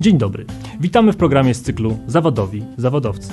Dzień dobry. Witamy w programie z cyklu Zawodowi Zawodowcy.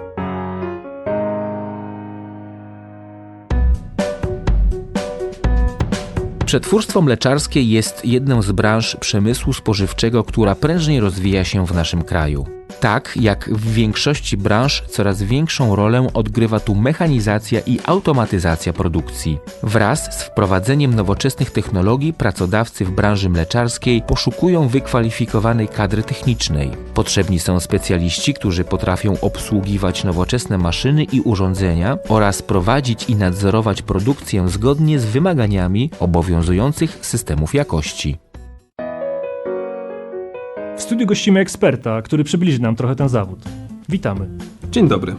Przetwórstwo mleczarskie jest jedną z branż przemysłu spożywczego, która prężnie rozwija się w naszym kraju. Tak jak w większości branż, coraz większą rolę odgrywa tu mechanizacja i automatyzacja produkcji. Wraz z wprowadzeniem nowoczesnych technologii, pracodawcy w branży mleczarskiej poszukują wykwalifikowanej kadry technicznej. Potrzebni są specjaliści, którzy potrafią obsługiwać nowoczesne maszyny i urządzenia oraz prowadzić i nadzorować produkcję zgodnie z wymaganiami obowiązujących systemów jakości. Studiu gościmy eksperta, który przybliży nam trochę ten zawód. Witamy. Dzień dobry.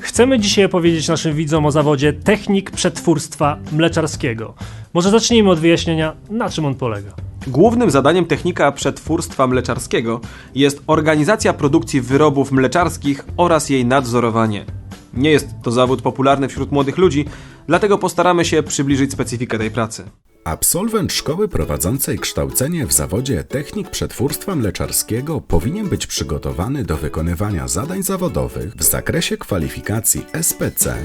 Chcemy dzisiaj opowiedzieć naszym widzom o zawodzie technik przetwórstwa mleczarskiego. Może zacznijmy od wyjaśnienia, na czym on polega. Głównym zadaniem technika przetwórstwa mleczarskiego jest organizacja produkcji wyrobów mleczarskich oraz jej nadzorowanie. Nie jest to zawód popularny wśród młodych ludzi, dlatego postaramy się przybliżyć specyfikę tej pracy. Absolwent szkoły prowadzącej kształcenie w zawodzie technik przetwórstwa mleczarskiego powinien być przygotowany do wykonywania zadań zawodowych w zakresie kwalifikacji SPC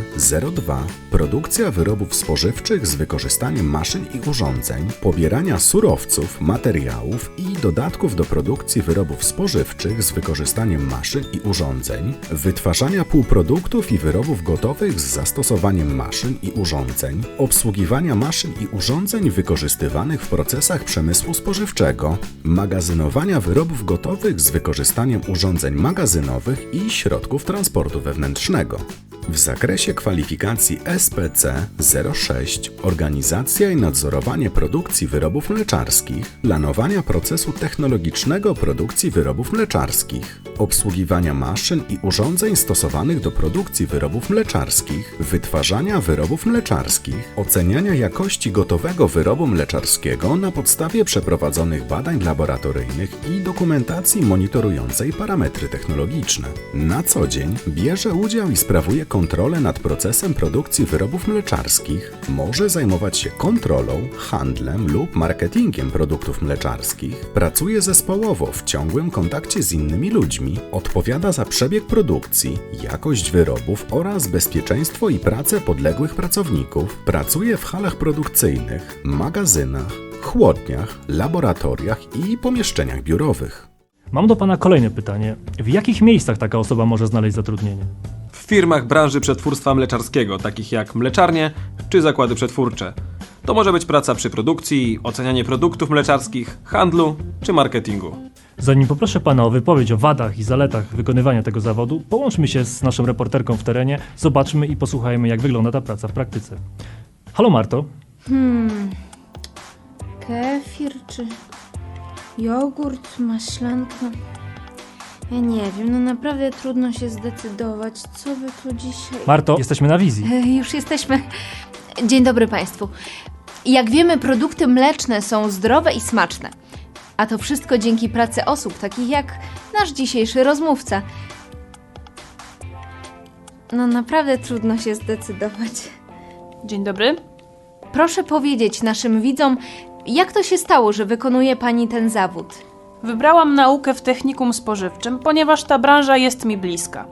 02, produkcja wyrobów spożywczych z wykorzystaniem maszyn i urządzeń, pobierania surowców, materiałów i dodatków do produkcji wyrobów spożywczych z wykorzystaniem maszyn i urządzeń, wytwarzania półproduktów i wyrobów gotowych z zastosowaniem maszyn i urządzeń, obsługiwania maszyn i urządzeń wykorzystywanych w procesach przemysłu spożywczego, magazynowania wyrobów gotowych z wykorzystaniem urządzeń magazynowych i środków transportu wewnętrznego. W zakresie kwalifikacji SPC 06 organizacja i nadzorowanie produkcji wyrobów mleczarskich, planowania procesu technologicznego produkcji wyrobów mleczarskich, obsługiwania maszyn i urządzeń stosowanych do produkcji wyrobów mleczarskich, wytwarzania wyrobów mleczarskich, oceniania jakości gotowego wyrobu mleczarskiego na podstawie przeprowadzonych badań laboratoryjnych i dokumentacji monitorującej parametry technologiczne. Na co dzień bierze udział i sprawuje kontrolę nad procesem produkcji wyrobów mleczarskich, może zajmować się kontrolą, handlem lub marketingiem produktów mleczarskich, pracuje zespołowo w ciągłym kontakcie z innymi ludźmi, odpowiada za przebieg produkcji, jakość wyrobów oraz bezpieczeństwo i pracę podległych pracowników, pracuje w halach produkcyjnych, magazynach, chłodniach, laboratoriach i pomieszczeniach biurowych. Mam do Pana kolejne pytanie. W jakich miejscach taka osoba może znaleźć zatrudnienie? W firmach branży przetwórstwa mleczarskiego, takich jak mleczarnie czy zakłady przetwórcze. To może być praca przy produkcji, ocenianie produktów mleczarskich, handlu czy marketingu. Zanim poproszę Pana o wypowiedź o wadach i zaletach wykonywania tego zawodu, połączmy się z naszą reporterką w terenie, zobaczmy i posłuchajmy, jak wygląda ta praca w praktyce. Halo Marto, Kefir czy jogurt, maślanka? Ja nie wiem, no naprawdę trudno się zdecydować, co by tu dzisiaj... Marto, jesteśmy na wizji. E, Już jesteśmy. Dzień dobry Państwu. Jak wiemy, produkty mleczne są zdrowe i smaczne. A to wszystko dzięki pracy osób takich jak nasz dzisiejszy rozmówca. No naprawdę trudno się zdecydować. Dzień dobry. Proszę powiedzieć naszym widzom, jak to się stało, że wykonuje Pani ten zawód? Wybrałam naukę w technikum spożywczym, ponieważ ta branża jest mi bliska.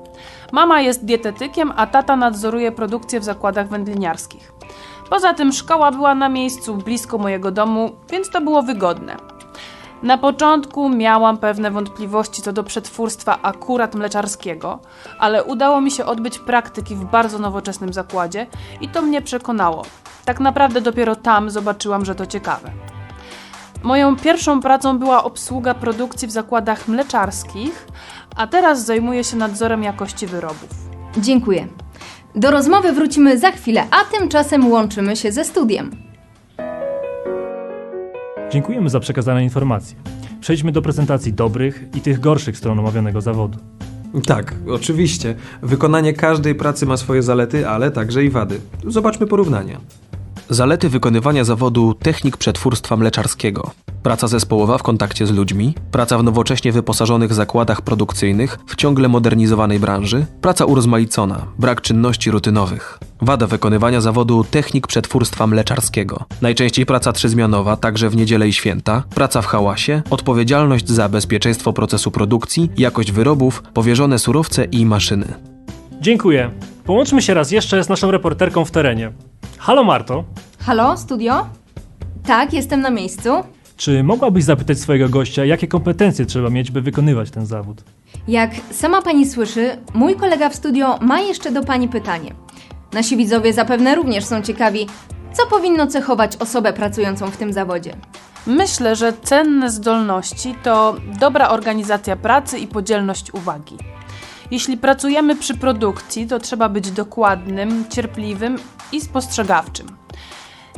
Mama jest dietetykiem, a tata nadzoruje produkcję w zakładach wędliniarskich. Poza tym szkoła była na miejscu blisko mojego domu, więc to było wygodne. Na początku miałam pewne wątpliwości co do przetwórstwa akurat mleczarskiego, ale udało mi się odbyć praktyki w bardzo nowoczesnym zakładzie i to mnie przekonało. Tak naprawdę dopiero tam zobaczyłam, że to ciekawe. Moją pierwszą pracą była obsługa produkcji w zakładach mleczarskich, a teraz zajmuję się nadzorem jakości wyrobów. Dziękuję. Do rozmowy wrócimy za chwilę, a tymczasem łączymy się ze studiem. Dziękujemy za przekazane informacje. Przejdźmy do prezentacji dobrych i tych gorszych stron omawianego zawodu. Tak, oczywiście. Wykonanie każdej pracy ma swoje zalety, ale także i wady. Zobaczmy porównanie. Zalety wykonywania zawodu technik przetwórstwa mleczarskiego. Praca zespołowa w kontakcie z ludźmi, praca w nowocześnie wyposażonych zakładach produkcyjnych w ciągle modernizowanej branży, praca urozmaicona, brak czynności rutynowych. Wada wykonywania zawodu technik przetwórstwa mleczarskiego. Najczęściej praca trzyzmianowa, także w niedzielę i święta, praca w hałasie, odpowiedzialność za bezpieczeństwo procesu produkcji, jakość wyrobów, powierzone surowce i maszyny. Dziękuję. Połączmy się raz jeszcze z naszą reporterką w terenie. Halo Marto, Halo, studio? Tak, jestem na miejscu. czy mogłabyś zapytać swojego gościa, jakie kompetencje trzeba mieć, by wykonywać ten zawód? Jak sama pani słyszy, mój kolega w studio ma jeszcze do pani pytanie. Nasi widzowie zapewne również są ciekawi, co powinno cechować osobę pracującą w tym zawodzie. Myślę, że cenne zdolności to dobra organizacja pracy i podzielność uwagi. Jeśli pracujemy przy produkcji, to trzeba być dokładnym, cierpliwym i spostrzegawczym.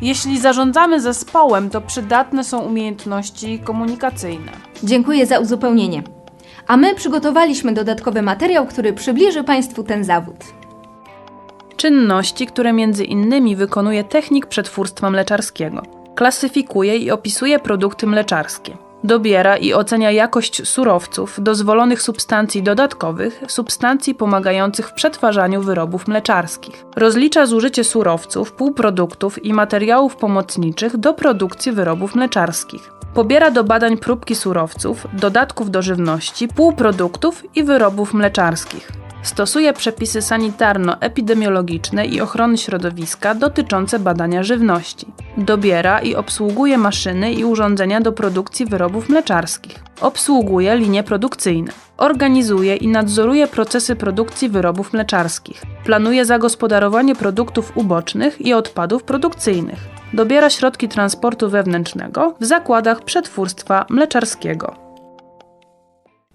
Jeśli zarządzamy zespołem, to przydatne są umiejętności komunikacyjne. Dziękuję za uzupełnienie. A my przygotowaliśmy dodatkowy materiał, który przybliży Państwu ten zawód. Czynności, które między innymi wykonuje technik przetwórstwa mleczarskiego. Klasyfikuje i opisuje produkty mleczarskie. Dobiera i ocenia jakość surowców, dozwolonych substancji dodatkowych, substancji pomagających w przetwarzaniu wyrobów mleczarskich. Rozlicza zużycie surowców, półproduktów i materiałów pomocniczych do produkcji wyrobów mleczarskich. Pobiera do badań próbki surowców, dodatków do żywności, półproduktów i wyrobów mleczarskich. Stosuje przepisy sanitarno-epidemiologiczne i ochrony środowiska dotyczące badania żywności. Dobiera i obsługuje maszyny i urządzenia do produkcji wyrobów mleczarskich. Obsługuje linie produkcyjne. Organizuje i nadzoruje procesy produkcji wyrobów mleczarskich. Planuje zagospodarowanie produktów ubocznych i odpadów produkcyjnych. Dobiera środki transportu wewnętrznego w zakładach przetwórstwa mleczarskiego.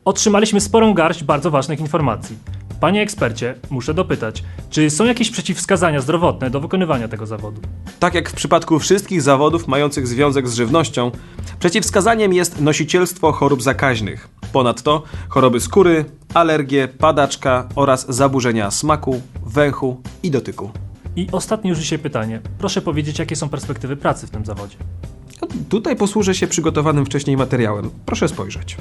Otrzymaliśmy sporą garść bardzo ważnych informacji. Panie ekspercie, muszę dopytać, czy są jakieś przeciwwskazania zdrowotne do wykonywania tego zawodu? Tak jak w przypadku wszystkich zawodów mających związek z żywnością, przeciwwskazaniem jest nosicielstwo chorób zakaźnych. Ponadto choroby skóry, alergie, padaczka oraz zaburzenia smaku, węchu i dotyku. I ostatnie już dzisiaj pytanie. Proszę powiedzieć, jakie są perspektywy pracy w tym zawodzie? No, Tutaj posłużę się przygotowanym wcześniej materiałem. Proszę spojrzeć.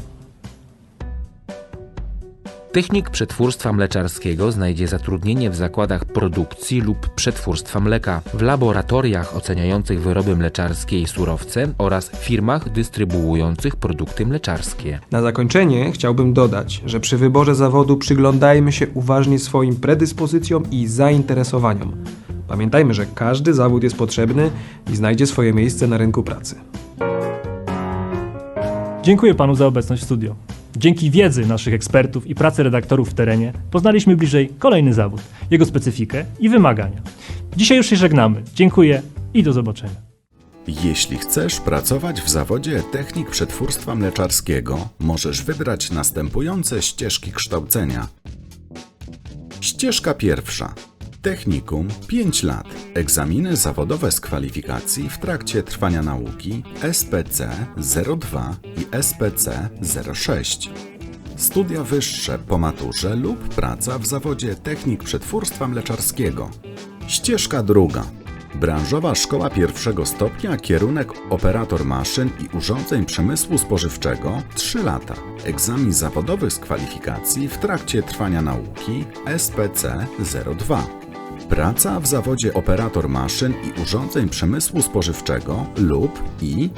Technik przetwórstwa mleczarskiego znajdzie zatrudnienie w zakładach produkcji lub przetwórstwa mleka, w laboratoriach oceniających wyroby mleczarskie i surowce oraz firmach dystrybuujących produkty mleczarskie. Na zakończenie chciałbym dodać, że przy wyborze zawodu przyglądajmy się uważnie swoim predyspozycjom i zainteresowaniom. Pamiętajmy, że każdy zawód jest potrzebny i znajdzie swoje miejsce na rynku pracy. Dziękuję panu za obecność w studio. Dzięki wiedzy naszych ekspertów i pracy redaktorów w terenie poznaliśmy bliżej kolejny zawód, jego specyfikę i wymagania. Dzisiaj już się żegnamy. Dziękuję i do zobaczenia. Jeśli chcesz pracować w zawodzie technik przetwórstwa mleczarskiego, możesz wybrać następujące ścieżki kształcenia. Ścieżka pierwsza. Technikum 5 lat. Egzaminy zawodowe z kwalifikacji w trakcie trwania nauki SPC 02 i SPC 06. Studia wyższe po maturze lub praca w zawodzie technik przetwórstwa mleczarskiego. Ścieżka druga. Branżowa szkoła pierwszego stopnia, kierunek operator maszyn i urządzeń przemysłu spożywczego 3 lata. Egzamin zawodowy z kwalifikacji w trakcie trwania nauki SPC 02. Praca w zawodzie operator maszyn i urządzeń przemysłu spożywczego lub i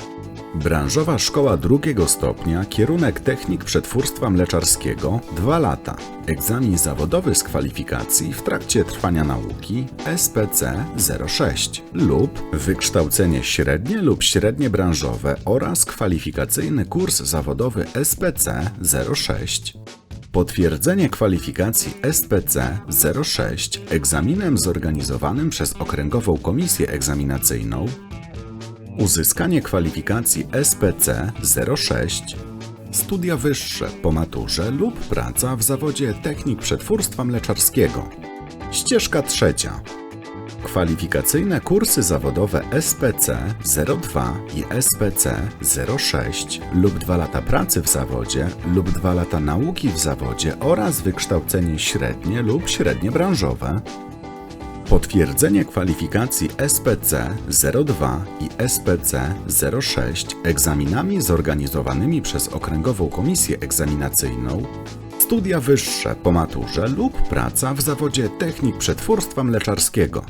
Branżowa szkoła drugiego stopnia, kierunek technik przetwórstwa mleczarskiego 2 lata. Egzamin zawodowy z kwalifikacji w trakcie trwania nauki SPC 06 lub wykształcenie średnie lub średnie branżowe oraz kwalifikacyjny kurs zawodowy SPC 06. Potwierdzenie kwalifikacji SPC 06 egzaminem zorganizowanym przez Okręgową Komisję Egzaminacyjną Uzyskanie kwalifikacji SPC 06, studia wyższe po maturze lub praca w zawodzie technik przetwórstwa mleczarskiego. Ścieżka trzecia. Kwalifikacyjne kursy zawodowe SPC 02 i SPC 06 lub 2 lata pracy w zawodzie lub 2 lata nauki w zawodzie oraz wykształcenie średnie lub średnie branżowe. Potwierdzenie kwalifikacji SPC 02 i SPC 06 egzaminami zorganizowanymi przez Okręgową Komisję Egzaminacyjną, studia wyższe po maturze lub praca w zawodzie technik przetwórstwa mleczarskiego.